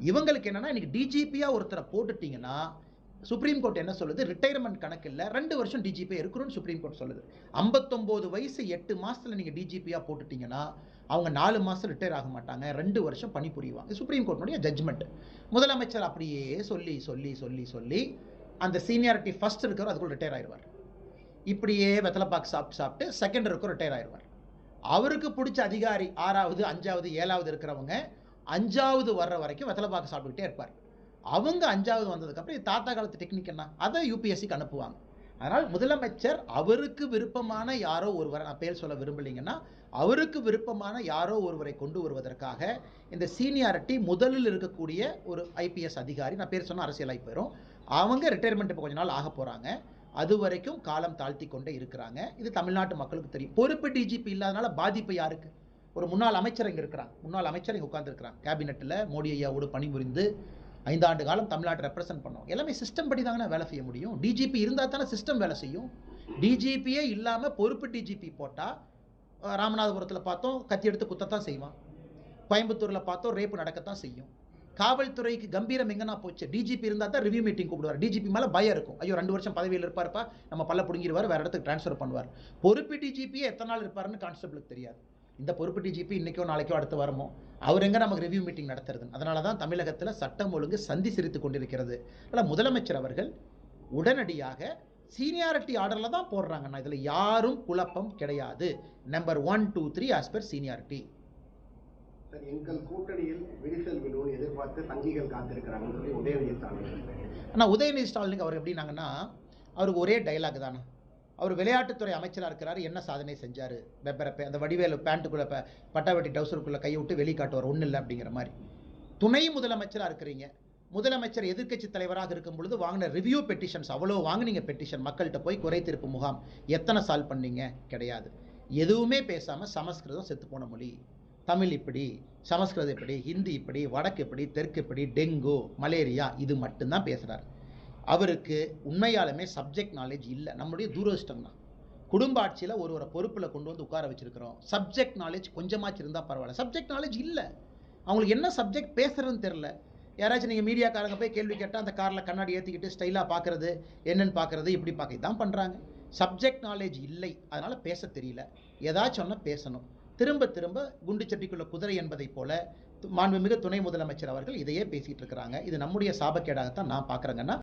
இவங்களுக்கு என்னன்னா இன்னைக்கு டிஜிபியா ஒருத்தரை போட்டுட்டீங்கன்னா சுப்ரீம் கோர்ட் என்ன சொல்லுது? ரிட்டையர்மெண்ட் கணக்கு இல்லை ரெண்டு வருஷம் டிஜிபி இருக்கணும்னு சுப்ரீம் கோர்ட் சொல்லுது. 59 வயசு எட்டு மாசத்துல நீங்க டிஜிபியா போட்டுட்டீங்கன்னா அவங்க நாலு மாசம் ரிட்டையர் ஆக மாட்டாங்க ரெண்டு வருஷம் பணி புரிவாங்க. சுப்ரீம் கோர்ட்னுடைய ஜட்ஜ்மெண்ட் முதலமைச்சர் அப்படியே சொல்லி சொல்லி சொல்லி சொல்லி அந்த சீனியாரிட்டி ஃபர்ஸ்ட் இருக்கிறோம் அதுக்குள்ள ரிட்டையர் ஆயிடுவார். இப்படியே வெத்தலைப்பாக்கு சாப்பிட்டு சாப்பிட்டு செகண்ட் இருக்கும் ரிட்டையர் ஆயிடுவார். அவருக்கு பிடிச்ச அதிகாரி ஆறாவது அஞ்சாவது ஏழாவது இருக்கிறவங்க அஞ்சாவது வர்ற வரைக்கும் வெத்தலைப்பாக்கு சாப்பிட்டுக்கிட்டே இருப்பார். அவங்க அஞ்சாவது வந்ததுக்கப்புறம் தாத்தா காலத்து டெக்னிக் என்ன? அதை யூபிஎஸ்சிக்கு அனுப்புவாங்க. அதனால் முதலமைச்சர் அவருக்கு விருப்பமான யாரோ ஒருவரை நான் பேர் சொல்ல விரும்பலைங்கன்னா அவருக்கு விருப்பமான யாரோ ஒருவரை கொண்டு வருவதற்காக இந்த சீனியாரிட்டி முதலில் இருக்கக்கூடிய ஒரு ஐபிஎஸ் அதிகாரி நான் பேர் சொன்னால் அரசியலாகி போயிடும் அவங்க ரிட்டையர்மெண்ட் இப்போ கொஞ்ச நாள் ஆக போகிறாங்க அது வரைக்கும் காலம் தாழ்த்தி கொண்டே இருக்கிறாங்க. இது தமிழ்நாட்டு மக்களுக்கு தெரியும். பொறுப்பு டிஜிபி இல்லாதனால பாதிப்பு யாருக்கு? ஒரு முன்னாள் அமைச்சர் இங்கே இருக்கிறாங்க முன்னாள் அமைச்சர் இங்கே உட்காந்துருக்கிறாங்க கேபினெட்டில் மோடி ஐயாவோடு பணிபுரிந்து ஐந்தாண்டு காலம் தமிழ்நாட்டை ரெப்ரசென்ட் பண்ணோம். எல்லாமே சிஸ்டம் படி தாங்கண்ணா வேலை செய்ய முடியும். டிஜிபி இருந்தால் தானே சிஸ்டம் வேலை செய்யும். டிஜிபியே இல்லாமல் பொறுப்பு டிஜிபி போட்டால் ராமநாதபுரத்தில் பார்த்தோம் கத்தி எடுத்து குத்தத்தான் செய்வான். கோயம்புத்தூரில் பார்த்தோம் ரேப்பு நடக்கத்தான் செய்யும். காவல்துறைக்கு கம்பீரம் எங்கன்னா போச்சு. டிஜிபி இருந்தால் தான் ரிவ்யூ மீட்டிங் கூப்பிடுவார். டிஜிபி மேலே பயம் இருக்கும். ஐயோ ரெண்டு வருஷம் பதவியில் இருப்பார்ப்பா. நம்ம பல்ல பிடுங்கிடுவார் வேறு இடத்துக்கு ட்ரான்ஸ்ஃபர் பண்ணுவார். பொறுப்பு டிஜிபியே எத்தனை நாள் இருப்பாருன்னு கான்ஸ்டபிளுக்கு தெரியாது. இந்த பொறுப்பு டிஜிபி இன்னைக்கோ நாளைக்கோ அடுத்து வரமோ? அவர் எங்க நமக்கு ரிவ்யூ மீட்டிங் நடத்துறது அதனால தான் தமிழகத்தில் சட்டம் ஒழுங்கு சந்தி சிரித்து கொண்டிருக்கிறது. அதனால் முதலமைச்சர் அவர்கள் உடனடியாக சீனியாரிட்டி ஆர்டரில் தான் போடுறாங்கண்ணா. இதில் யாரும் குழப்பம் கிடையாது. Number one two three as per seniority எங்கள் கூட்டணியில் விரிசல் விழுவும் எதிர்பார்த்து தங்கிகள் காத்திருக்கிறாங்கன்னு சொல்லி உதயநிதி ஸ்டாலின். ஆனால் உதயநிதி ஸ்டாலினுக்கு அவர் எப்படின்னாங்கன்னா அவருக்கு ஒரே டைலாக் தானே அவர் விளையாட்டுத்துறை அமைச்சராக இருக்கிறார். என்ன சாதனை செஞ்சார்? பெப்பரப்பே அந்த வடிவேலு பேண்ட்டுக்குள்ளே ப பட்டாவட்டி டவுசருக்குள்ளே கையை விட்டு வெளிக்காட்டுவார் ஒன்றும் இல்லை அப்படிங்கிற மாதிரி. துணை முதலமைச்சராக இருக்கிறீங்க. முதலமைச்சர் எதிர்க்கட்சி தலைவராக இருக்கும் பொழுது வாங்கின ரிவ்யூ பெட்டிஷன்ஸ் அவ்வளோ வாங்குனீங்க பெட்டிஷன் மக்கள்கிட்ட போய் குறை தீர்ப்பு முகாம். எத்தனை சால்வ் பண்ணீங்க? கிடையாது. எதுவுமே பேசாமல் சமஸ்கிருதம் செத்துப்போன மொழி. தமிழ் இப்படி சமஸ்கிருதம் இப்படி ஹிந்தி இப்படி வடக்கு இப்படி தெற்கு இப்படி டெங்கு மலேரியா இது மட்டும்தான் பேசுகிறார் அவருக்கு உண்மையாலுமே சப்ஜெக்ட் நாலேஜ் இல்லை. நம்மளுடைய தூரதிஷ்டம் தான். குடும்ப ஆட்சியில் ஒருவரை பொறுப்பில் கொண்டு வந்து உட்கார வச்சுருக்கிறோம். சப்ஜெக்ட் நாலேஜ் கொஞ்சமாச்சும் இருந்தால் பரவாயில்ல. சப்ஜெக்ட் நாலேஜ் இல்லை. அவங்களுக்கு என்ன சப்ஜெக்ட் பேசுகிறதுன்னு தெரில யாராச்சும் நீங்கள் மீடியாக்காரங்க போய் கேள்வி கேட்டால் அந்த காரில் கண்ணாடி ஏற்றிக்கிட்டு ஸ்டைலாக பார்க்குறது என்னென்னு பார்க்குறது இப்படி பார்க்க இதான் பண்ணுறாங்க சப்ஜெக்ட் நாலேஜ் இல்லை. அதனால் பேச தெரியல. ஏதாச்சும் ஒன்று பேசணும். திரும்ப திரும்ப குண்டு சட்டிக்குள்ள குதிரை என்பதைப் போல மாண்புமிகு துணை முதலமைச்சர் அவர்கள் இதையே பேசிகிட்டு இருக்கிறாங்க. இது நம்முடைய சாபக்கேடாகத்தான் நான் பார்க்குறேங்கன்னா